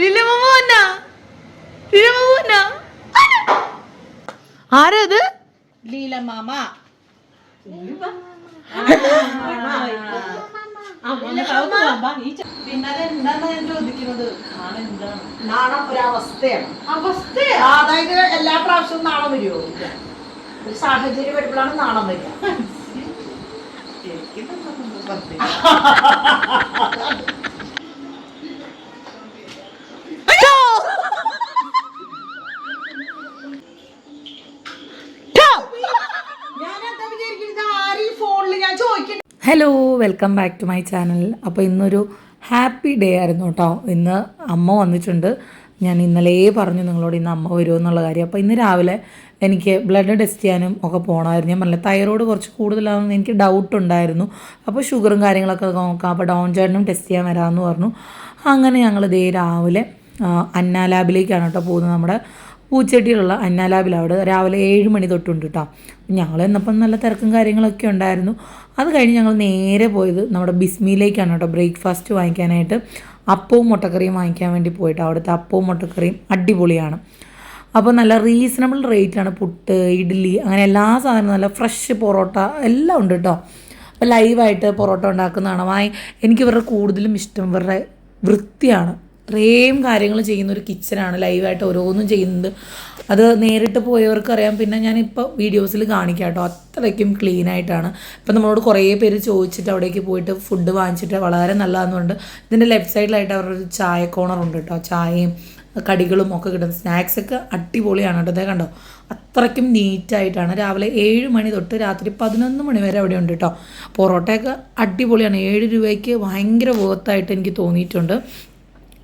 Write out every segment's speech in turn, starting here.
ലീലമ്മ വന്നാ ലീലമ്മ വന്നാ ആരാ അത് ലീല മാമ. പിന്നെ എന്താണ് ഞാൻ ചോദിക്കുന്നത്? ആണെന്താണ് നാണം ഒരവസ്ഥയാണ്. അതായത് എല്ലാ പ്രാവശ്യവും നാണം വരുമോ. ഒരു സാഹചര്യം വരുമ്പോഴാണ് നാണം വരിക. എനിക്കിതൊന്നും hello welcome back to my channel അപ്പോൾ ഇന്നൊരു ഹാപ്പി ഡേ ആയിരുന്നു കേട്ടോ ഇന്ന് അമ്മ വന്നിട്ടുണ്ട്. ഞാൻ ഇന്നലെ പറഞ്ഞു നിങ്ങളോട് ഇന്ന് അമ്മ വരുമോ എന്നുള്ള കാര്യം. അപ്പോൾ ഇന്ന് രാവിലെ എനിക്ക് ബ്ലഡ് ടെസ്റ്റ് ചെയ്യാനും ഒക്കെ പോകണമായിരുന്നു ഞാൻ പറഞ്ഞില്ല തൈറോയ്ഡ് കുറച്ച് കൂടുതലാണെന്ന് എനിക്ക് ഡൗട്ട് ഉണ്ടായിരുന്നു. അപ്പോൾ ഷുഗറും കാര്യങ്ങളൊക്കെ നോക്കാം. അപ്പോൾ ഡൗൺ ചേട്ടനും ടെസ്റ്റ് ചെയ്യാൻ വരാമെന്ന് പറഞ്ഞു. അങ്ങനെ ഞങ്ങൾ ഇതേ രാവിലെ അന്ന ലാബിലേക്കാണ് കേട്ടോ പോകുന്നത്. നമ്മുടെ പൂച്ചെട്ടിയിലുള്ള അന്നാലാബിൽ അവിടെ രാവിലെ ഏഴ് മണി തൊട്ടുണ്ട് കേട്ടോ ഞങ്ങൾ എന്നപ്പം നല്ല തിരക്കും കാര്യങ്ങളൊക്കെ ഉണ്ടായിരുന്നു. അത് കഴിഞ്ഞ് ഞങ്ങൾ നേരെ പോയത് നമ്മുടെ ബിസ്മിയിലേക്കാണ് കേട്ടോ ബ്രേക്ക്ഫാസ്റ്റ് വാങ്ങിക്കാനായിട്ട് അപ്പവും മുട്ടക്കറിയും വാങ്ങിക്കാൻ വേണ്ടി പോയിട്ട്. അവിടുത്തെ അപ്പവും മുട്ടക്കറിയും അടിപൊളിയാണ്. അപ്പോൾ നല്ല റീസണബിൾ റേറ്റാണ് പുട്ട് ഇഡ്ഡലി അങ്ങനെ എല്ലാ സാധനവും നല്ല ഫ്രഷ് പൊറോട്ട എല്ലാം ഉണ്ട് കേട്ടോ അപ്പോൾ ലൈവായിട്ട് പൊറോട്ട ഉണ്ടാക്കുന്നതാണ്. വാങ്ങി എനിക്ക് ഇവരുടെ കൂടുതലും ഇഷ്ടം. ഇവരുടെ വൃത്തിയാണ്. ഇത്രയും കാര്യങ്ങൾ ചെയ്യുന്ന ഒരു കിച്ചനാണ് ലൈവായിട്ട് ഓരോന്നും ചെയ്യുന്നത്. അത് നേരിട്ട് പോയവർക്കറിയാം പിന്നെ ഞാനിപ്പോൾ വീഡിയോസിൽ കാണിക്കാം കേട്ടോ. അത്രയ്ക്കും ക്ലീൻ ആയിട്ടാണ്. ഇപ്പം നമ്മളോട് കുറേ പേര് ചോദിച്ചിട്ട് അവിടേക്ക് പോയിട്ട് ഫുഡ് വാങ്ങിച്ചിട്ട് വളരെ നല്ലതെന്നുണ്ട് ഇതിന്റെ ലെഫ്റ്റ് സൈഡിലായിട്ട് അവരുടെ ഒരു ചായ കോണർ ഉണ്ട് കേട്ടോ. ചായയും കടികളും ഒക്കെ കിട്ടും സ്നാക്സ് ഒക്കെ അടിപൊളിയാണ് കേട്ടോ. അതേ കണ്ടോ? അത്രയ്ക്കും നീറ്റായിട്ടാണ് രാവിലെ ഏഴ് മണി തൊട്ട് രാത്രി പതിനൊന്ന് മണി വരെ അവിടെ ഉണ്ട് കേട്ടോ. പൊറോട്ടയൊക്കെ അടിപൊളിയാണ്. ഏഴ് രൂപയ്ക്ക് ഭയങ്കര വേർത്തായിട്ട് എനിക്ക് തോന്നിയിട്ടുണ്ട്.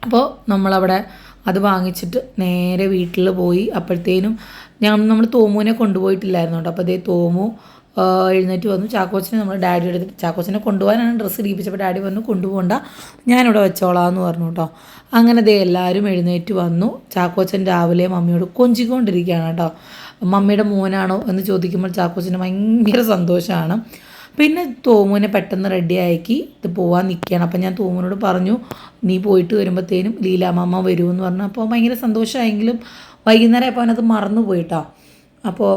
അപ്പോൾ നമ്മളവിടെ അത് വാങ്ങിച്ചിട്ട് നേരെ വീട്ടിൽ പോയി അപ്പോഴത്തേനും ഞാൻ നമ്മൾ തോമുവിനെ കൊണ്ടുപോയിട്ടില്ലായിരുന്നു കേട്ടോ. അപ്പോൾ അതേ തോമു എഴുന്നേറ്റ് വന്നു. ചാക്കോച്ചനെ നമ്മൾ ഡാഡി എടുത്തിട്ട് ചാക്കോച്ചനെ കൊണ്ടുപോകാനാണ് ഡ്രസ്സ് ഇടിപ്പിച്ചപ്പോൾ ഡാഡി പറഞ്ഞു കൊണ്ടുപോകണ്ട. ഞാനിവിടെ വെച്ചോളാം എന്ന് പറഞ്ഞു കേട്ടോ. അങ്ങനെ ദേ എല്ലാവരും എഴുന്നേറ്റ് വന്നു. ചാക്കോച്ചൻ രാവിലെ മമ്മിയോട് കൊഞ്ചിക്കൊണ്ടിരിക്കുകയാണ് കേട്ടോ. മമ്മിയുടെ മോനാണോ? എന്ന് ചോദിക്കുമ്പോൾ ചാക്കോച്ചന് ഭയങ്കര സന്തോഷമാണ്. പിന്നെ തോമുവിനെ പെട്ടെന്ന് റെഡി ആക്കി ഇത് പോവാൻ നിൽക്കുകയാണ് അപ്പം ഞാൻ തോമുവിനോട് പറഞ്ഞു നീ പോയിട്ട് വരുമ്പോഴത്തേനും ലീലാമാമ വരുമെന്ന് പറഞ്ഞു. അപ്പോൾ ഭയങ്കര സന്തോഷമായെങ്കിലും വൈകുന്നേരം അപ്പോൾ അവനത് മറന്നു പോയിട്ടോ. അപ്പോൾ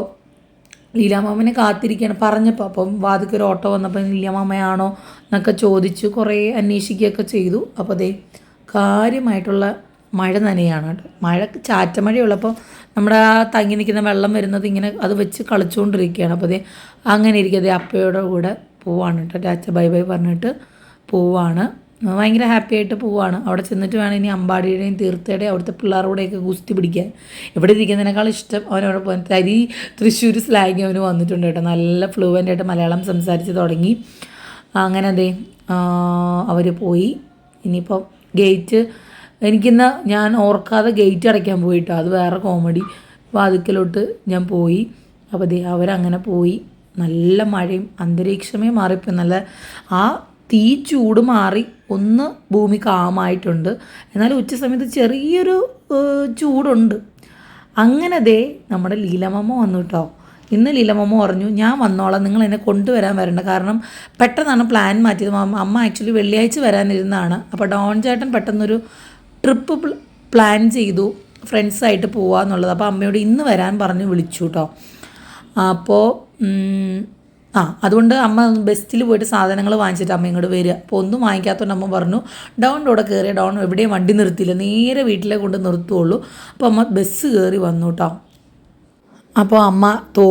ലീലാമാമനെ കാത്തിരിക്കുകയാണ് പറഞ്ഞപ്പോൾ അപ്പം വാതിക്ക് ഒരു ഓട്ടോ വന്നപ്പോൾ ലീലാമാമയാണോ എന്നൊക്കെ ചോദിച്ചു കുറേ അന്വേഷിക്കുകയൊക്കെ ചെയ്തു. അപ്പോൾ അതേ കാര്യമായിട്ടുള്ള മഴ നനയാണ്. മഴ മഴ ചാറ്റമഴയുള്ളപ്പോൾ നമ്മുടെ ആ തങ്ങി നിൽക്കുന്ന വെള്ളം വരുന്നത് ഇങ്ങനെ അത് വെച്ച് കളിച്ചുകൊണ്ടിരിക്കുകയാണ്. അപ്പോൾ അതേ അങ്ങനെ ഇരിക്കാതെ അപ്പയുടെ കൂടെ പോവാണ് കേട്ടോ. അച്ഛ ബൈ ബൈ പറഞ്ഞിട്ട് പോവാണ്. ഭയങ്കര ഹാപ്പി ആയിട്ട് പോവാണ്. അവിടെ ചെന്നിട്ട് വേണം ഇനി അമ്പാടിയുടെയും തീർത്ഥയുടെയും അവിടുത്തെ പിള്ളേരുടെയൊക്കെ ഗുസ്തി പിടിക്കാൻ. ഇവിടെ ഇരിക്കുന്നതിനേക്കാൾ ഇഷ്ടം അവനവിടെ പോകാൻ തരി തൃശ്ശൂർ സ്ലാങ് അവന് വന്നിട്ടുണ്ട് കേട്ടോ. നല്ല ഫ്ലുവന്റ് ആയിട്ട് മലയാളം സംസാരിച്ച് തുടങ്ങി. അങ്ങനെ അതെ അവർ പോയി. ഇനിയിപ്പോൾ ഗേറ്റ് എനിക്കിന്ന് ഞാൻ ഓർക്കാതെ ഗേറ്റ് അടയ്ക്കാൻ പോയിട്ടോ. അത് വേറെ കോമഡി വാതിക്കലോട്ട് ഞാൻ പോയി. അപ്പോൾ ദേ അവരങ്ങനെ പോയി. നല്ല മഴയും അന്തരീക്ഷമേ മാറിപ്പോയി. നല്ല ആ തീ ചൂട് മാറി ഒന്ന് ഭൂമി കാമായിട്ടുണ്ട്. എന്നാൽ ഉച്ച സമയത്ത് ചെറിയൊരു ചൂടുണ്ട്. അങ്ങനെ ദേ നമ്മുടെ ലീലമമ്മ വന്നു കേട്ടോ. ഇന്ന് ലീലമമ്മ പറഞ്ഞു ഞാൻ വന്നോളാം. നിങ്ങൾ എന്നെ കൊണ്ടുവരാൻ വരണ്ട. കാരണം പെട്ടെന്നാണ് പ്ലാൻ മാറ്റിയത്. അമ്മ ആക്ച്വലി വെള്ളിയാഴ്ച വരാനിരുന്നതാണ്. അപ്പോൾ ഡോൺ ചേട്ടൻ പെട്ടെന്നൊരു ട്രിപ്പ് പ്ലാൻ ചെയ്തു ഫ്രണ്ട്സായിട്ട് പോവാന്നുള്ളത് അപ്പോൾ അമ്മയോട് ഇന്ന് വരാൻ പറഞ്ഞ് വിളിച്ചു കേട്ടോ അപ്പോൾ ആ അതുകൊണ്ട് അമ്മ ബസ്സിൽ പോയിട്ട് സാധനങ്ങൾ വാങ്ങിച്ചിട്ട് അമ്മ ഇങ്ങോട്ട് വരിക അപ്പോൾ ഒന്നും വാങ്ങിക്കാത്തതുകൊണ്ട് അമ്മ പറഞ്ഞു ഡൗൺ കൂടെ കയറിയ ഡൗൺ എവിടെയും വണ്ടി നിർത്തിയില്ല. നേരെ വീട്ടിലെ കൊണ്ട് നിർത്തുള്ളൂ അപ്പോൾ അമ്മ ബസ് കയറി വന്നു കേട്ടോ അപ്പോൾ അമ്മ തോ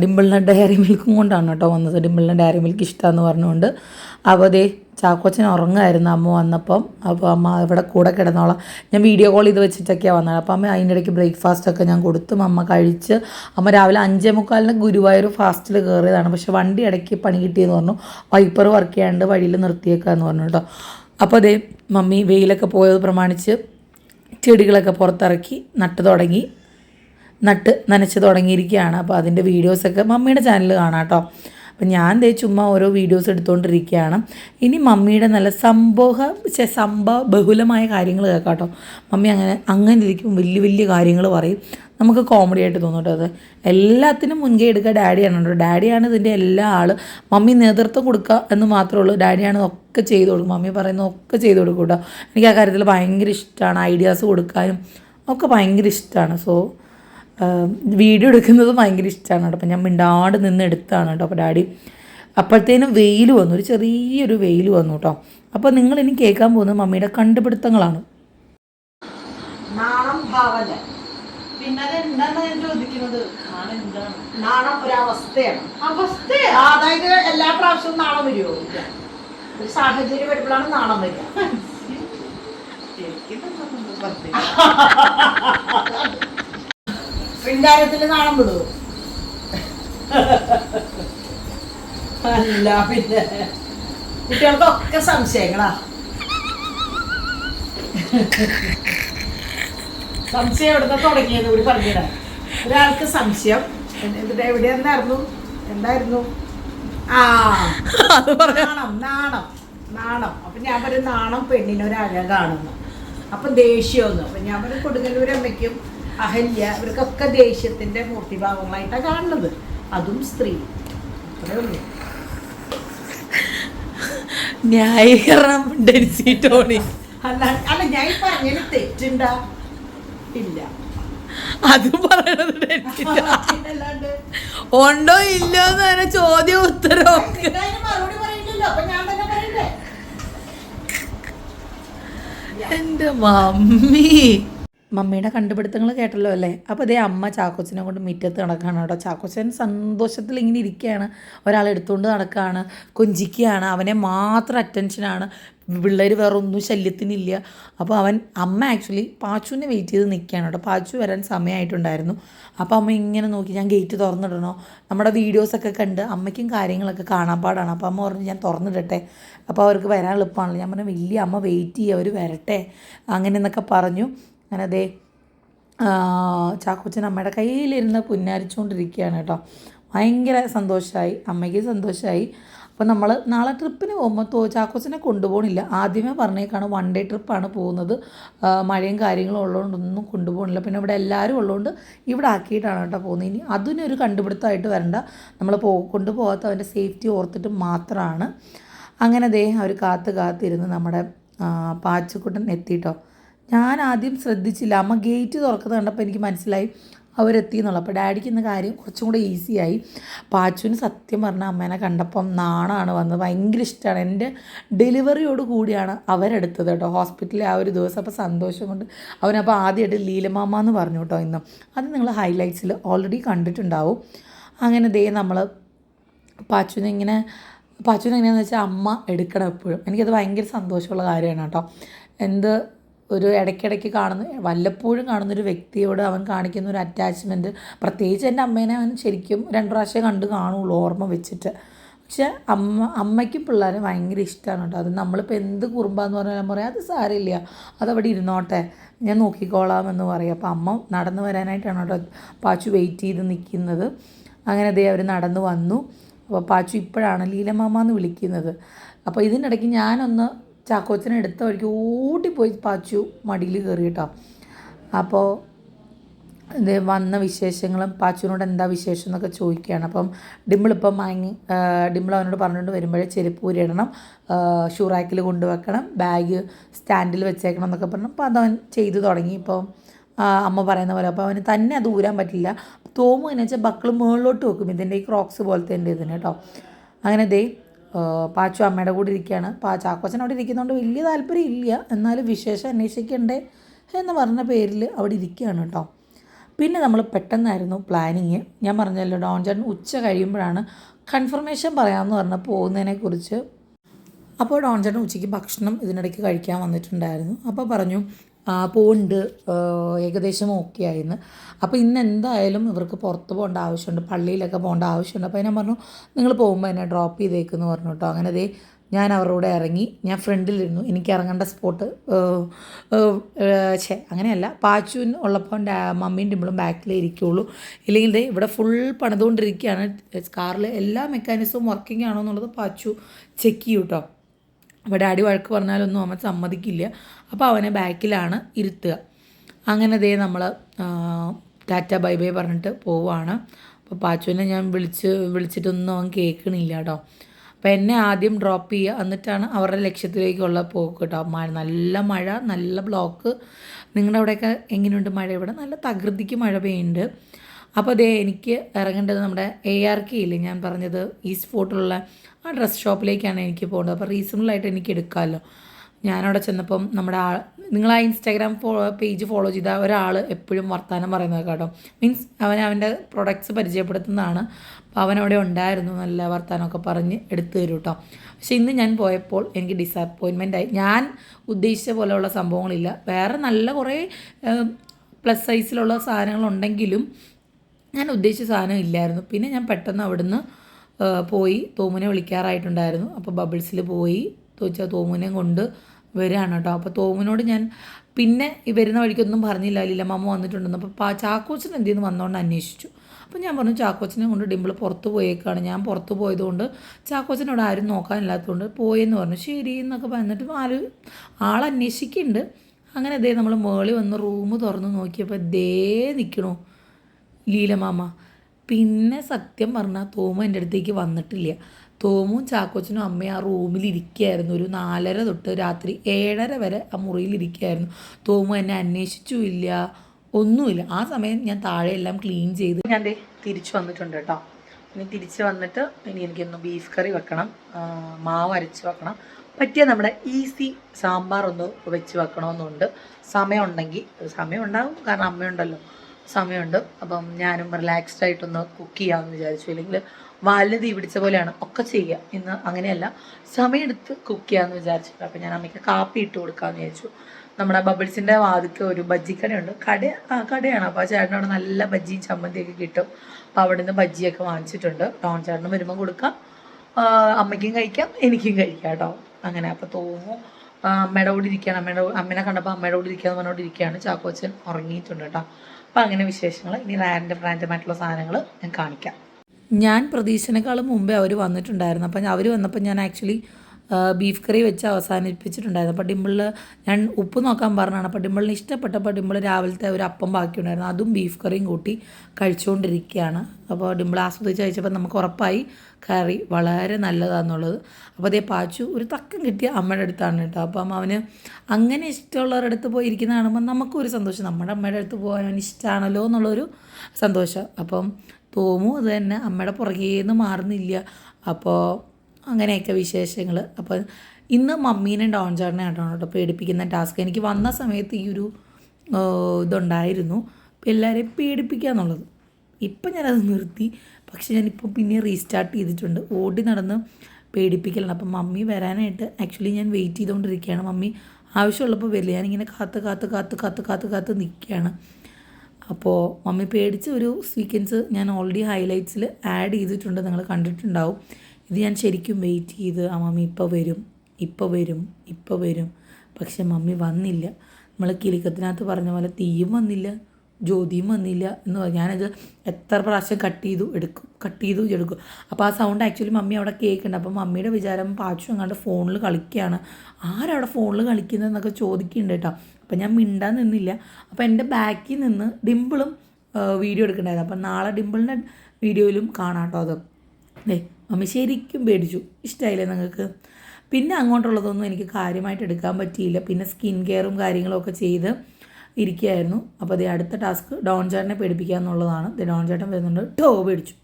ഡിമ്പിളിന്റെ ഡയറി മിൽക്കും കൊണ്ടാണ് കേട്ടോ വന്നത്. ഡിമ്പിളിന്റെ ഡയറി മിൽക്ക് ഇഷ്ടമാണെന്ന് പറഞ്ഞുകൊണ്ട്. അപ്പോൾ ദേ ചാക്കോച്ചൻ ഉറങ്ങായിരുന്നു അമ്മ വന്നപ്പം. അപ്പോൾ അമ്മ ഇവിടെ കൂടെ കിടന്നോളാം. ഞാൻ വീഡിയോ കോൾ ചെയ്ത് വെച്ചിട്ടൊക്കെയാണ് വന്നത്. അപ്പോൾ അമ്മ അതിന്റെ ഇടയ്ക്ക് ബ്രേക്ക്ഫാസ്റ്റൊക്കെ ഞാൻ കൊടുത്തും. അമ്മ കഴിച്ച് അമ്മ രാവിലെ അഞ്ചേ മുക്കാലിന് ഗുരുവായൂർ ഫാസ്റ്റിൽ കയറിയതാണ്. പക്ഷെ വണ്ടി ഇടയ്ക്ക് പണി കിട്ടിയെന്ന് പറഞ്ഞു. വൈപ്പർ വർക്ക് ചെയ്യാണ്ട് വഴിയിൽ നിർത്തിയേക്കാന്ന് പറഞ്ഞു കേട്ടോ. അപ്പോൾ അതേ മമ്മി വെയിലൊക്കെ പോയത് പ്രമാണിച്ച് ചെടികളൊക്കെ പുറത്തിറക്കി നട്ട് തുടങ്ങി. നട്ട് നനച്ച് തുടങ്ങിയിരിക്കുകയാണ്. അപ്പോൾ അതിന്റെ വീഡിയോസൊക്കെ മമ്മിയുടെ ചാനൽ കാണാം കേട്ടോ. അപ്പം ഞാൻ ദേ ചുമ്മാ ഓരോ വീഡിയോസ് എടുത്തുകൊണ്ടിരിക്കുകയാണ് ഇനി മമ്മിയുടെ നല്ല സംഭവ സംഭവ ബഹുലമായ കാര്യങ്ങൾ കേൾക്കാം കേട്ടോ മമ്മി അങ്ങനെ അങ്ങനെ ഇരിക്കും വലിയ വലിയ കാര്യങ്ങൾ പറയും. നമുക്ക് കോമഡി ആയിട്ട് തോന്നും അത്. എല്ലാത്തിനും മുൻകൈ എടുക്കുക ഡാഡിയാണ് കേട്ടോ. ഡാഡിയാണ് ഇതിന്റെ എല്ലാ ആൾ. മമ്മി നേതൃത്വം കൊടുക്കുക എന്ന് മാത്രമേ ഉള്ളൂ. ഡാഡിയാണ് ഒക്കെ ചെയ്ത് കൊടുക്കും. മമ്മി പറയുന്ന ഒക്കെ ചെയ്ത് കൊടുക്കും കേട്ടോ. എനിക്ക് ആ കാര്യത്തിൽ ഭയങ്കര ഇഷ്ടമാണ്. ഐഡിയാസ് കൊടുക്കാനും ഒക്കെ ഭയങ്കര ഇഷ്ടമാണ്. സോ വീഡിയോ എടുക്കുന്നത് ഭയങ്കര ഇഷ്ടമാണ് കേട്ടോ. അപ്പം ഞാൻ മിണ്ടാണ്ട് നിന്ന് എടുത്താണ് കേട്ടോ. അപ്പോൾ ഡാഡി അപ്പോഴത്തേനും വെയിൽ വന്നു. ഒരു ചെറിയൊരു വെയിൽ വന്നു കേട്ടോ. അപ്പോൾ നിങ്ങൾ ഇനി കേൾക്കാൻ പോകുന്നത് മമ്മിയുടെ കണ്ടുപിടുത്തങ്ങളാണ്. നാണം പിന്നെ എന്താണ് ഞാൻ ചോദിക്കുന്നത്? നാളെ എന്താണ്? നാണം അവസ്ഥ അതായത് എല്ലാ പ്രാവശ്യവും നാണം വരുമോ ഒരു സാഹചര്യം വരുമ്പോഴാണ് നാണം വരിക. എനിക്ക് ശൃംഗാരത്തിൽ നാണം വിടുവോ? അല്ല പിന്നെ. കുട്ടികൾക്കൊക്കെ സംശയങ്ങളാ. സംശയം എവിടുന്ന തുടങ്ങിയത് കൂടി പറഞ്ഞിടാം ഒരാൾക്ക് സംശയം. എന്നിട്ട് എവിടെയെന്നായിരുന്നു? എന്തായിരുന്നു? ആ നാണം നാണം നാണം. അപ്പൊ ഞാൻ പറയും നാണം പെണ്ണിനൊരഴകാണെന്ന്. അപ്പൊ ദേഷ്യമൊന്നും അപ്പൊ ഞാൻ പറയും കൊടുങ്ങല്ലൂരമ്മയ്ക്കും അഹല്യ ഇവർക്കൊക്കെ ദേഷ്യത്തിന്റെ മൂർത്തിഭാവങ്ങളായിട്ടാണ് കാണുന്നത്. അതും സ്ത്രീ. അത്രേ ഉള്ളൂ. ന്യായീകരണം ഡെൻസി ടോണി. അല്ല അല്ല ഞാൻ തെറ്റുണ്ടാ? ഇല്ല. അത് പറയണത് ഡെൻസി അല്ലാണ്ട്. ഉണ്ടോ ഇല്ലോ എന്ന് പറഞ്ഞ ചോദ്യം ഉത്തരവും? എന്റെ മമ്മി. മമ്മിയുടെ കണ്ടുപിടുത്തങ്ങൾ കേട്ടല്ലോ അല്ലേ? അപ്പോൾ അതേ അമ്മ ചാക്കോച്ചനെ കൊണ്ട് മുറ്റത്ത് നടക്കുകയാണ് കേട്ടോ. ചാക്കോച്ചൻ സന്തോഷത്തിൽ ഇങ്ങനെ ഇരിക്കുകയാണ്. ഒരാൾ എടുത്തുകൊണ്ട് നടക്കുകയാണ് കൊഞ്ചിക്കുകയാണ്. അവനെ മാത്രം അറ്റൻഷനാണ് പിള്ളേർ വേറെ ഒന്നും ശല്യത്തിനില്ല. അപ്പോൾ അവൻ അമ്മ ആക്ച്വലി പാച്ചുവിനെ വെയിറ്റ് ചെയ്ത് നിൽക്കുകയാണ് കേട്ടോ. പാച്ചു വരാൻ സമയമായിട്ടുണ്ടായിരുന്നു. അപ്പോൾ അമ്മ ഇങ്ങനെ നോക്കി ഞാൻ ഗേറ്റ് തുറന്നിടണോ? നമ്മുടെ വീഡിയോസൊക്കെ കണ്ട് അമ്മയ്ക്കും കാര്യങ്ങളൊക്കെ കാണാൻ പാടാണ്. അപ്പോൾ അമ്മ പറഞ്ഞു ഞാൻ തുറന്നിടട്ടെ. അപ്പോൾ അവർക്ക് വരാൻ എളുപ്പമാണല്ലോ. ഞാൻ പറഞ്ഞു വലിയ അമ്മ വെയിറ്റ് ചെയ്യുക അവർ വരട്ടെ. അങ്ങനെ എന്നൊക്കെ പറഞ്ഞു. അങ്ങനെ അതേ ചാക്കോച്ചൻ അമ്മയുടെ കയ്യിലിരുന്ന് പുന്നാരിച്ചുകൊണ്ടിരിക്കുകയാണ് കേട്ടോ. ഭയങ്കര സന്തോഷമായി അമ്മയ്ക്ക് സന്തോഷമായി അപ്പോൾ നമ്മൾ നാളെ ട്രിപ്പിന് പോകുമ്പോൾ തോ ചാക്കോച്ചനെ കൊണ്ടുപോകണില്ല. ആദ്യമേ പറഞ്ഞേക്കാണ് വൺ ഡേ ട്രിപ്പാണ് പോകുന്നത്. മഴയും കാര്യങ്ങളും ഉള്ളതുകൊണ്ടൊന്നും കൊണ്ടുപോകണില്ല. പിന്നെ ഇവിടെ എല്ലാവരും ഉള്ളതുകൊണ്ട് ഇവിടെ ആക്കിയിട്ടാണ് കേട്ടോ പോകുന്നത്. ഇനി അതിനൊരു കണ്ടുപിടുത്തമായിട്ട് വരണ്ട. നമ്മൾ പോ കൊണ്ടുപോകാത്ത അവന്റെ സേഫ്റ്റി ഓർത്തിട്ട് മാത്രമാണ്. അങ്ങനെ ദേ അവർ കാത്ത് കാത്തിരുന്ന് നമ്മുടെ പാച്ചുക്കുട്ടൻ എത്തിയിട്ടോ ഞാൻ ആദ്യം ശ്രദ്ധിച്ചില്ല. അമ്മ ഗേറ്റ് തുറക്കുന്നത് കണ്ടപ്പോൾ എനിക്ക് മനസ്സിലായി അവരെത്തി എന്നുള്ളത് അപ്പോൾ ഡാഡിക്ക് ഇന്ന് കാര്യം കുറച്ചും കൂടെ ഈസിയായി. പാച്ചുവിന് സത്യം പറഞ്ഞ അമ്മേനെ കണ്ടപ്പം നാണാണ് വന്നത്. ഭയങ്കര ഇഷ്ടമാണ്. എന്റെ ഡെലിവറിയോട് കൂടിയാണ് അവരെടുത്തത് കേട്ടോ. ഹോസ്പിറ്റലിൽ ആ ഒരു ദിവസം അപ്പോൾ സന്തോഷം കൊണ്ട് അവനപ്പോൾ ആദ്യമായിട്ട് ലീലമാമ എന്ന് പറഞ്ഞു കേട്ടോ ഇന്ന്. അത് നിങ്ങൾ ഹൈലൈറ്റ്സിൽ ഓൾറെഡി കണ്ടിട്ടുണ്ടാവും. അങ്ങനെ ദേ നമ്മൾ പാച്ചുവിനെ ഇങ്ങനെ പാച്ചുവിനെ വെച്ചാൽ അമ്മ എടുക്കണം എപ്പോഴും. എനിക്കത് ഭയങ്കര സന്തോഷമുള്ള കാര്യമാണ് കേട്ടോ. എന്ത് ഒരു ഇടയ്ക്കിടയ്ക്ക് കാണുന്ന വല്ലപ്പോഴും കാണുന്നൊരു വ്യക്തിയോട് അവൻ കാണിക്കുന്ന ഒരു അറ്റാച്ച്മെന്റ് പ്രത്യേകിച്ച് എന്റെ അമ്മേനെ അവൻ ശരിക്കും രണ്ട് പ്രാവശ്യം കണ്ട് കാണുള്ളൂ ഓർമ്മ വെച്ചിട്ട്. പക്ഷെ അമ്മ അമ്മയ്ക്കും പിള്ളേരെ ഭയങ്കര ഇഷ്ടമാണ് കേട്ടോ. അത് നമ്മളിപ്പോൾ എന്ത് കുറുമ്പാന്ന് പറഞ്ഞാലും പറയാം അത് സാരമില്ല അതവിടെ ഇരുന്നോട്ടെ ഞാൻ നോക്കിക്കോളാം എന്ന് പറയും. അപ്പോൾ അമ്മ നടന്നു വരാനായിട്ടാണ് കേട്ടോ പാച്ചു വെയിറ്റ് ചെയ്ത് നിൽക്കുന്നത്. അങ്ങനെ ദേ അവർ നടന്നു വന്നു. അപ്പോൾ പാച്ചു ഇപ്പോഴാണ് ലീലമാമ എന്ന് വിളിക്കുന്നത്. അപ്പോൾ ഇതിനിടയ്ക്ക് ഞാനൊന്ന് ചാക്കോച്ചനെ എടുത്ത വഴിക്ക് ഓടിപ്പോയി പാച്ചു മടിയിൽ കയറി കേട്ടോ. അപ്പോൾ ഇത് വന്ന വിശേഷങ്ങളും പാച്ചുവിനോട് എന്താ വിശേഷം എന്നൊക്കെ ചോദിക്കുകയാണ്. അപ്പം ഡിമ്പിൾ ഇപ്പം വാങ്ങി ഡിമ്പിൾ അവനോട് പറഞ്ഞുകൊണ്ട് വരുമ്പോഴേ ചെരുപ്പ് ഇടണം ഷൂറാക്കിൽ കൊണ്ടുവെക്കണം ബാഗ് സ്റ്റാൻഡിൽ വെച്ചേക്കണം എന്നൊക്കെ പറഞ്ഞു. അപ്പോൾ അതവൻ ചെയ്തു തുടങ്ങി. ഇപ്പം അമ്മ പറയുന്ന പോലെ അപ്പോൾ അവന് തന്നെ അത് ഊരാൻ പറ്റില്ല. തോമു എന്ന് വെച്ചാൽ ബക്കിൾ മുകളിലോട്ട് വെക്കും. ഇതിന്റെ ഈ ക്രോക്സ് പോലത്തെ എന്റെ ഇതിന് കേട്ടോ. അങ്ങനെ ദേ പാച്ചു അമ്മയുടെ കൂടെ ഇരിക്കുകയാണ്. പാ ചാക്കോച്ചൻ അവിടെ ഇരിക്കുന്നതുകൊണ്ട് വലിയ താല്പര്യം ഇല്ല. എന്നാലും വിശേഷം അന്വേഷിക്കണ്ടേ എന്ന് പറഞ്ഞ പേരിൽ അവിടെ ഇരിക്കുകയാണ് കേട്ടോ. പിന്നെ നമ്മൾ പെട്ടെന്നായിരുന്നു പ്ലാനിങ് ഞാൻ പറഞ്ഞല്ലോ ഡോൺ ചേട്ടൻ ഉച്ച കഴിയുമ്പോഴാണ് കൺഫർമേഷൻ പറയാമെന്ന് പറഞ്ഞ് പോകുന്നതിനെക്കുറിച്ച് അപ്പോൾ ഡോൺ ചേട്ടൻ ഉച്ചയ്ക്ക് ഭക്ഷണം ഇതിനിടയ്ക്ക് കഴിക്കാൻ വന്നിട്ടുണ്ടായിരുന്നു. അപ്പോൾ പറഞ്ഞു പോകുന്നുണ്ട് ഏകദേശം ഓക്കെ ആയിരുന്നു അപ്പോൾ ഇന്ന് എന്തായാലും ഇവർക്ക് പുറത്ത് പോകേണ്ട ആവശ്യമുണ്ട് പള്ളിയിലൊക്കെ പോകേണ്ട ആവശ്യമുണ്ട്. അപ്പോൾ ഞാൻ പറഞ്ഞു നിങ്ങൾ പോകുമ്പോൾ എന്നെ ഡ്രോപ്പ് ചെയ്തേക്കെന്ന് പറഞ്ഞു കേട്ടോ. അങ്ങനെ ദേ ഞാൻ അവരുടെ ഇറങ്ങി ഞാൻ ഫ്രണ്ടിലിരുന്നു എനിക്ക് ഇറങ്ങേണ്ട സ്പോട്ട് ഛേ അങ്ങനെയല്ല. പാച്ചുവിൻ ഉള്ളപ്പോൾ മമ്മിയും ഡിമ്പിളും ബാക്കിലേ ഇരിക്കുകയുള്ളൂ ഇല്ലെങ്കിൽ ഇവിടെ ഫുൾ പണിതുകൊണ്ടിരിക്കുകയാണ്. കാറിൽ എല്ലാ മെക്കാനിസവും വർക്കിംഗ് ആണോ എന്നുള്ളത് പാച്ചു ചെക്ക് ചെയ്യും കേട്ടോ അപ്പോൾ ഡാഡി വഴക്ക് പറഞ്ഞാലൊന്നും അമ്മ സമ്മതിക്കില്ല. അപ്പോൾ അവനെ ബാക്കിലാണ് ഇരുത്തുക. അങ്ങനെ ദേ നമ്മൾ ടാറ്റ ബൈ ബൈ പറഞ്ഞിട്ട് പോവുകയാണ് അപ്പോൾ പാച്ചുവിനെ ഞാൻ വിളിച്ച് വിളിച്ചിട്ടൊന്നും അവൻ കേൾക്കണില്ല കേട്ടോ അപ്പോൾ എന്നെ ആദ്യം ഡ്രോപ്പ് ചെയ്യുക. എന്നിട്ടാണ് അവരുടെ ലക്ഷ്യത്തിലേക്കുള്ള പോക്ക് കേട്ടോ മഴ നല്ല മഴ നല്ല ബ്ലോക്ക് നിങ്ങളുടെ അവിടെയൊക്കെ എങ്ങനെയുണ്ട് മഴ ഇവിടെ? നല്ല തകൃതിക്ക് മഴ പെയ്യുന്നുണ്ട്. അപ്പോൾ അതേ എനിക്ക് ഇറങ്ങേണ്ടത് നമ്മുടെ എ ആർ കെ ഇല്ലേ? ഞാൻ പറഞ്ഞത് ഈസ്റ്റ് ഫോർട്ടിലുള്ള ആ ഡ്രസ്സ് ഷോപ്പിലേക്കാണ് എനിക്ക് പോകേണ്ടത് അപ്പോൾ റീസണബിളായിട്ട് എനിക്ക് എടുക്കാമല്ലോ ഞാനവിടെ ചെന്നപ്പം നമ്മുടെ ആ നിങ്ങൾ ആ ഇൻസ്റ്റാഗ്രാം പേജ് ഫോളോ ചെയ്ത ഒരാൾ എപ്പോഴും വർത്തമാനം പറയുന്നത് കേട്ടോ. മീൻസ് അവൻ അവന്റെ പ്രൊഡക്ട്സ് പരിചയപ്പെടുത്തുന്നതാണ്. അപ്പോൾ അവനവിടെ ഉണ്ടായിരുന്നു നല്ല വർത്തമാനമൊക്കെ പറഞ്ഞ് എടുത്തു തരും കേട്ടോ. പക്ഷേ ഇന്ന് ഞാൻ പോയപ്പോൾ എനിക്ക് ഡിസപ്പോയിൻമെന്റ് ആയി. ഞാൻ ഉദ്ദേശിച്ച പോലെയുള്ള സംഭവങ്ങളില്ല. വേറെ നല്ല കുറേ പ്ലസ് സൈസിലുള്ള സാധനങ്ങളുണ്ടെങ്കിലും ഞാൻ ഉദ്ദേശിച്ച സാധനം ഇല്ലായിരുന്നു. പിന്നെ ഞാൻ പെട്ടെന്ന് അവിടുന്ന് പോയി തോമുനെ വിളിക്കാറായിട്ടുണ്ടായിരുന്നു. അപ്പോൾ ബബിൾസിൽ പോയി തോച്ചാൽ തോമുനെ കൊണ്ട് വരികയാണ് കേട്ടോ. അപ്പോൾ തോമുനോട് ഞാൻ പിന്നെ ഈ വരുന്ന വഴിക്കൊന്നും പറഞ്ഞില്ല. ലീലമ്മ വന്നിട്ടുണ്ടെന്ന്. അപ്പോൾ ചാക്കോച്ചൻ എന്ത് ചെയ്യുന്നു? വന്നുകൊണ്ട് അന്വേഷിച്ചു. അപ്പോൾ ഞാൻ പറഞ്ഞു ചാക്കോച്ചനെ കൊണ്ട് ഡിമ്പിൾ പുറത്ത് പോയേക്കാണ്. ഞാൻ പുറത്ത് പോയതുകൊണ്ട് ചാക്കോച്ചനോട് ആരും നോക്കാനില്ലാത്തതുകൊണ്ട് പോയെന്ന് പറഞ്ഞു. ശരി എന്നൊക്കെ പറഞ്ഞിട്ട് ആര് ആളന്വേഷിക്കുന്നുണ്ട് അങ്ങനെ ദേ നമ്മൾ മേളി വന്ന് റൂം തുറന്ന് നോക്കിയപ്പോൾ ദേ നിൽക്കണു ലീലമാമ. പിന്നെ സത്യം പറഞ്ഞാൽ തോമു എന്റെ അടുത്തേക്ക് വന്നിട്ടില്ല. തോമും ചാക്കോച്ചനും അമ്മയും ആ റൂമിൽ ഇരിക്കുകയായിരുന്നു ഒരു നാലര തൊട്ട് രാത്രി ഏഴര വരെ ആ മുറിയിൽ ഇരിക്കുകയായിരുന്നു തോമു എന്നെ അന്വേഷിച്ചുമില്ല. ഒന്നുമില്ല. ആ സമയം ഞാൻ താഴെ എല്ലാം ക്ലീൻ ചെയ്ത് ഞാൻ തിരിച്ചു വന്നിട്ടുണ്ട് കേട്ടോ. ഇനി തിരിച്ച് വന്നിട്ട് ഇനി എനിക്കൊന്ന് ബീഫ് കറി വെക്കണം. മാവ് അരച്ച് വെക്കണം. പറ്റിയ നമ്മുടെ ഈസി സാമ്പാർ ഒന്ന് വെച്ച് വെക്കണമെന്നുണ്ട്. സമയമുണ്ടെങ്കിൽ സമയം ഉണ്ടാവും കാരണം അമ്മയുണ്ടല്ലോ. സമയമുണ്ട്. അപ്പം ഞാനും റിലാക്സ്ഡ് ആയിട്ടൊന്ന് കുക്ക് ചെയ്യാമെന്ന് വിചാരിച്ചു. അല്ലെങ്കിൽ വാലിന് തീ പിടിച്ച പോലെയാണ് ഒക്കെ ചെയ്യുക. ഇന്ന് അങ്ങനെയല്ല. സമയമെടുത്ത് കുക്ക് ചെയ്യാമെന്ന് വിചാരിച്ചു അപ്പം ഞാൻ അമ്മയ്ക്ക് കാപ്പി ഇട്ട് കൊടുക്കാമെന്ന് വിചാരിച്ചു. നമ്മുടെ ബബിൾസിന്റെ വാതിക്ക് ഒരു ബജ്ജിക്കടയുണ്ട്. കട കടയാണ്. അപ്പോൾ ആ ചേട്ടനോട് നല്ല ബജ്ജിയും ചമ്മന്തിയൊക്കെ കിട്ടും. അപ്പോൾ അവിടെ നിന്ന് ബജ്ജിയൊക്കെ വാങ്ങിച്ചിട്ടുണ്ട്. ടോൺ ചേട്ടനും വരുമ്പോൾ കൊടുക്കാം. അമ്മയ്ക്കും കഴിക്കാം. എനിക്കും കഴിക്കാം കേട്ടോ. അങ്ങനെ അപ്പോൾ തോന്നു ആ, അമ്മയുടെ കൂടെ ഇരിക്കുകയാണ്. അമ്മയുടെ അമ്മേനെ കണ്ടപ്പോൾ അമ്മയുടെ കൂടെ ഇരിക്കുകയെന്ന് ഇരിക്കുകയാണ് ചാക്കോച്ചൻ ഉറങ്ങിയിട്ടുണ്ട് കേട്ടോ. അപ്പോൾ അങ്ങനെ വിശേഷങ്ങൾ ഇനി റാൻഡം റാൻഡമായിട്ടുള്ള സാധനങ്ങൾ ഞാൻ കാണിക്കാം. ഞാൻ പ്രതീക്ഷനേക്കാളും മുമ്പേ അവർ വന്നിട്ടുണ്ടായിരുന്നു. അപ്പം അവർ വന്നപ്പോൾ ഞാൻ ആക്ച്വലി ബീഫ് കറി വെച്ച് അവസാനിപ്പിച്ചിട്ടുണ്ടായിരുന്നു. അപ്പോൾ ഡിമ്പിളിൽ ഞാൻ ഉപ്പ് നോക്കാൻ പറഞ്ഞാണ് അപ്പോൾ ഡിമ്പിളിന് ഇഷ്ടപ്പെട്ടപ്പോൾ ഡിമ്പിൾ രാവിലത്തെ ഒരു അപ്പം ബാക്കിയുണ്ടായിരുന്നു. അതും ബീഫ് കറിയും കൂട്ടി കഴിച്ചുകൊണ്ടിരിക്കുകയാണ്. അപ്പോൾ ഡിമ്പിൾ ആസ്വദിച്ച് കഴിച്ചപ്പോൾ നമുക്ക് ഉറപ്പായി കറി വളരെ നല്ലതാണെന്നുള്ളത് അപ്പോൾ അതേ പാച്ചു ഒരു തക്കം കിട്ടിയ അമ്മയുടെ അടുത്താണ് കേട്ടോ. അപ്പം അവന് അങ്ങനെ ഇഷ്ടമുള്ളവരുടെ അടുത്ത് പോയി ഇരിക്കുന്ന കാണുമ്പോൾ നമുക്കും ഒരു സന്തോഷം. നമ്മുടെ അമ്മയുടെ അടുത്ത് പോകാൻ അവന് ഇഷ്ടമാണല്ലോ എന്നുള്ളൊരു സന്തോഷം. അപ്പം തോമു അത് തന്നെ അമ്മയുടെ പുറകേന്ന് മാറുന്നില്ല. അപ്പോൾ അങ്ങനെയൊക്കെ വിശേഷങ്ങൾ. അപ്പോൾ ഇന്ന് മമ്മീനെ ഡോൺ ചേട്ടനെ ആട്ടോ കേട്ടോ പേടിപ്പിക്കുന്ന ടാസ്ക്. എനിക്ക് വന്ന സമയത്ത് ഈ ഒരു ഇതുണ്ടായിരുന്നു. എല്ലാവരെയും പേടിപ്പിക്കുക എന്നുള്ളത് ഇപ്പം ഞാനത് നിർത്തി. പക്ഷെ ഞാനിപ്പോൾ പിന്നെ റീസ്റ്റാർട്ട് ചെയ്തിട്ടുണ്ട്. ഓടി നടന്ന് പേടിപ്പിക്കലാണ്. അപ്പം മമ്മി വരാനായിട്ട് ആക്ച്വലി ഞാൻ വെയിറ്റ് ചെയ്തുകൊണ്ടിരിക്കുകയാണ്. മമ്മി ആവശ്യമുള്ളപ്പോൾ വരില്ല. ഞാനിങ്ങനെ കാത്ത് കാത്ത് കാത്ത് കാത്ത് കാത്ത് കാത്ത് നിൽക്കുകയാണ്. അപ്പോൾ മമ്മി പേടിച്ച ഒരു സീക്വൻസ് ഞാൻ ഓൾറെഡി ഹൈലൈറ്റ്സിൽ ആഡ് ചെയ്തിട്ടുണ്ട്. നിങ്ങൾ കണ്ടിട്ടുണ്ടാവും. ഇത് ഞാൻ ശരിക്കും വെയിറ്റ് ചെയ്ത് ആ മമ്മി ഇപ്പോൾ വരും ഇപ്പോൾ വരും ഇപ്പോൾ വരും. പക്ഷെ മമ്മി വന്നില്ല. നമ്മൾ കിലുക്കത്തിനകത്ത് പറഞ്ഞ പോലെ തീയും വന്നില്ല ജ്യോതിയും വന്നില്ല എന്ന് പറഞ്ഞ് ഞാനത് എത്ര പ്രാവശ്യം കട്ട് ചെയ്തു എടുക്കും കട്ട് ചെയ്തു എടുക്കും. അപ്പോൾ ആ സൗണ്ട് ആക്ച്വലി മമ്മി അവിടെ കേൾക്കുന്നുണ്ട്. അപ്പോൾ മമ്മിയുടെ വിചാരം പാച്ചു അങ്ങാണ്ട് ഫോണിൽ കളിക്കുകയാണ്. ആരവിടെ ഫോണിൽ കളിക്കുന്നതെന്നൊക്കെ ചോദിക്കുന്നുണ്ട് കേട്ടോ. അപ്പോൾ ഞാൻ മിണ്ടാൻ നിന്നില്ല. അപ്പോൾ എന്റെ ബാക്കിൽ നിന്ന് ഡിമ്പിളും വീഡിയോ എടുക്കണ്ടായിരുന്നു. അപ്പം നാളെ ഡിമ്പിളിന്റെ വീഡിയോയിലും കാണാം കേട്ടോ അത്. മമ്മി ശരിക്കും പേടിച്ചു. ഇഷ്ടമായില്ലേ നിങ്ങൾക്ക് പിന്നെ അങ്ങോട്ടുള്ളതൊന്നും എനിക്ക് കാര്യമായിട്ട് എടുക്കാൻ പറ്റിയില്ല. പിന്നെ സ്കിൻ കെയറും കാര്യങ്ങളൊക്കെ ചെയ്ത് ഇരിക്കുകയായിരുന്നു. അപ്പോൾ അതേ അടുത്ത ടാസ്ക് ഡോൺ ചേട്ടനെ പേടിപ്പിക്കുക എന്നുള്ളതാണ് ഡോൺ ചേട്ടൻ വരുന്നുണ്ട്. ടോ പേടിച്ചു.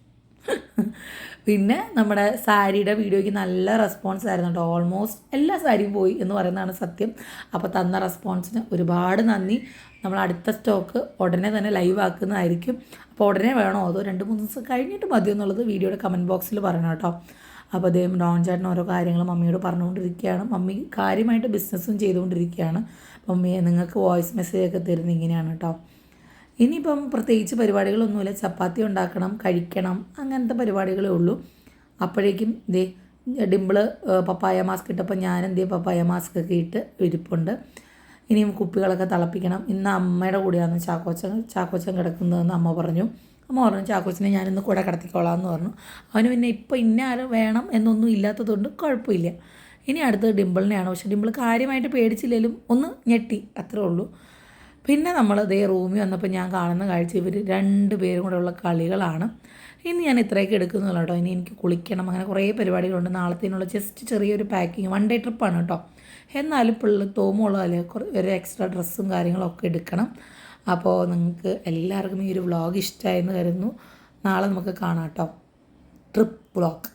പിന്നെ നമ്മുടെ സാരിയുടെ വീഡിയോയ്ക്ക് നല്ല റെസ്പോൺസ് ആയിരുന്നു കേട്ടോ ഓൾമോസ്റ്റ് എല്ലാ സാരിയും പോയി എന്ന് പറയുന്നതാണ് സത്യം. അപ്പോൾ തന്ന റെസ്പോൺസിന് ഒരുപാട് നന്ദി. നമ്മൾ അടുത്ത സ്റ്റോക്ക് ഉടനെ തന്നെ ലൈവ് ആക്കുന്നതായിരിക്കും. അപ്പോൾ ഉടനെ വേണോ? അതോ രണ്ട് മൂന്ന് ദിവസം കഴിഞ്ഞിട്ട് മതിയോ എന്നുള്ളത് വീഡിയോയുടെ കമന്റ് ബോക്സിൽ പറയണം കേട്ടോ. അപ്പോൾ അദ്ദേഹം ഡോൺ ചേട്ടൻ ഓരോ കാര്യങ്ങൾ മമ്മിയോട് പറഞ്ഞുകൊണ്ടിരിക്കുകയാണ്. മമ്മി കാര്യമായിട്ട് ബിസിനസ്സും ചെയ്തുകൊണ്ടിരിക്കുകയാണ്. മമ്മിയെ നിങ്ങൾക്ക് വോയിസ് മെസ്സേജൊക്കെ തരുന്നത് ഇങ്ങനെയാണ് കേട്ടോ. ഇനിയിപ്പം പ്രത്യേകിച്ച് പരിപാടികളൊന്നുമില്ല. ചപ്പാത്തി ഉണ്ടാക്കണം കഴിക്കണം അങ്ങനത്തെ പരിപാടികളേ ഉള്ളൂ. അപ്പോഴേക്കും ദേ ഡിമ്പിൾ പപ്പായ മാസ്ക് ഇട്ടപ്പോൾ ഞാൻ എന്ത് പപ്പായ മാസ്ക് ഒക്കെ ഇട്ട് ഇരിപ്പുണ്ട്. ഇനിയും കുപ്പികളൊക്കെ തിളപ്പിക്കണം. ഇന്ന് അമ്മയുടെ കൂടെയാണ് ചാക്കോച്ചൻ ചാക്കോച്ചൻ കിടക്കുന്നതെന്ന് അമ്മ പറഞ്ഞു. അമ്മ പറഞ്ഞു ചാക്കോച്ചനെ ഞാനിന്ന് കൂടെ കിടത്തിക്കോളാം എന്ന് പറഞ്ഞു. അവന് പിന്നെ ഇപ്പോൾ ഇന്ന ആരും വേണം എന്നൊന്നും ഇല്ലാത്തതുകൊണ്ട് കുഴപ്പമില്ല. ഇനി അടുത്തത് ഡിമ്പിളിനെയാണ്. പക്ഷേ ഡിമ്പിൾ കാര്യമായിട്ട് പേടിച്ചില്ലെങ്കിലും ഒന്ന് ഞെട്ടി അത്രേ ഉള്ളൂ. പിന്നെ നമ്മൾ അതേ റൂമിൽ വന്നപ്പോൾ ഞാൻ കാണുന്ന കാഴ്ച ഇവർ രണ്ട് പേരും കൂടെ ഉള്ള കളികളാണ്. ഇനി ഞാൻ ഇത്രയൊക്കെ എടുക്കുന്നുള്ളൂ കേട്ടോ. ഇനി എനിക്ക് കുളിക്കണം. അങ്ങനെ കുറേ പരിപാടികളുണ്ട്. നാളത്തേനുള്ള ജസ്റ്റ് ചെറിയൊരു പാക്കിങ് വൺ ഡേ ട്രിപ്പാണ് കേട്ടോ. എന്നാലും തോമുള്ളതല്ലേ കുറേ ഒരു എക്സ്ട്രാ ഡ്രസ്സും കാര്യങ്ങളൊക്കെ എടുക്കണം. അപ്പോൾ നിങ്ങൾക്ക് എല്ലാവർക്കും ഈ ഒരു വ്ളോഗ് ഇഷ്ടമായെന്ന് കരുതുന്നു. നാളെ നമുക്ക് കാണാം കേട്ടോ. Trip vlog